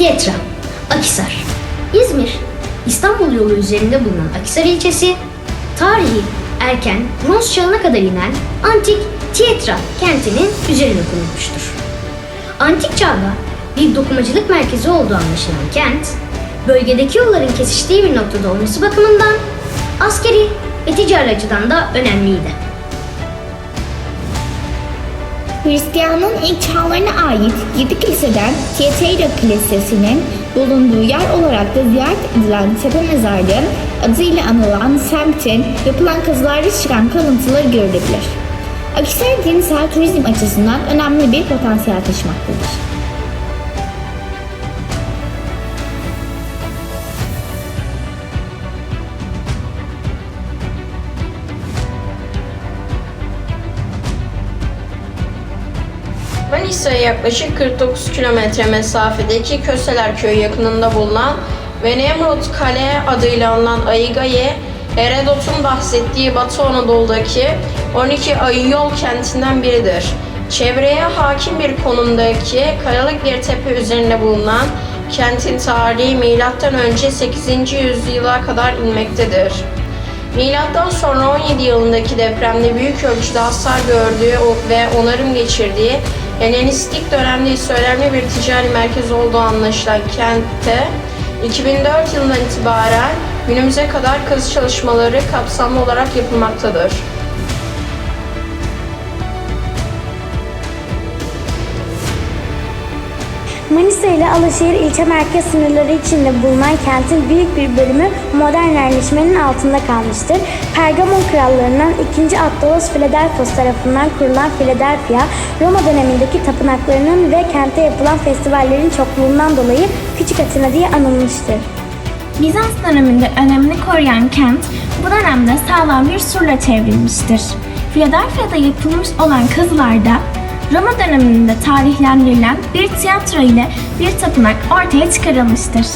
Pietra, Akisar, İzmir, İstanbul yolu üzerinde bulunan Akisar ilçesi, tarihi erken bronz çağına kadar inen antik Tietra kentinin üzerine kurulmuştur. Antik çağda bir dokumacılık merkezi olduğu anlaşılan kent, bölgedeki yolların kesiştiği bir noktada olması bakımından askeri ve ticari açıdan da önemliydi. Hristiyanlığın ilk çağlarına ait 7 kiliseden Tieteira Kilisesi'nin bulunduğu yer olarak da ziyaret edilen tepe mezarlığın adıyla anılan semtin yapılan kazılarda çıkan kalıntıları görülebilir. Akisar dinsel turizm açısından önemli bir potansiyel taşımaktadır. Manisa'ya yaklaşık 49 kilometre mesafedeki Köseler Köyü yakınında bulunan ve Nemrut Kale adıyla anılan Aigaye, Herodot'un bahsettiği Batı Anadolu'daki 12 ayı yol kentinden biridir. Çevreye hakim bir konumdaki kayalık bir tepe üzerinde bulunan kentin tarihi M.Ö. 8. yüzyıla kadar inmektedir. Milattan sonra 17 yılındaki depremde büyük ölçüde hasar gördüğü ve onarım geçirdiği Helenistik dönemde ise önemli bir ticari merkez olduğu anlaşılan kentte 2004 yılından itibaren günümüze kadar kazı çalışmaları kapsamlı olarak yapılmaktadır. Manisa ile Alaşehir ilçe merkez sınırları içinde bulunan kentin büyük bir bölümü modern yerleşmenin altında kalmıştır. Pergamon krallarından 2. Abdolus Philadelphos tarafından kurulan Philadelphia, Roma dönemindeki tapınaklarının ve kente yapılan festivallerin çokluğundan dolayı Küçük Atina diye anılmıştır. Bizans döneminde önemini koruyan kent bu dönemde sağlam bir surla çevrilmiştir. Philadelphia'da yapılmış olan kazılarda Roma döneminde tarihlendirilen bir tiyatro ile bir tapınak ortaya çıkarılmıştır.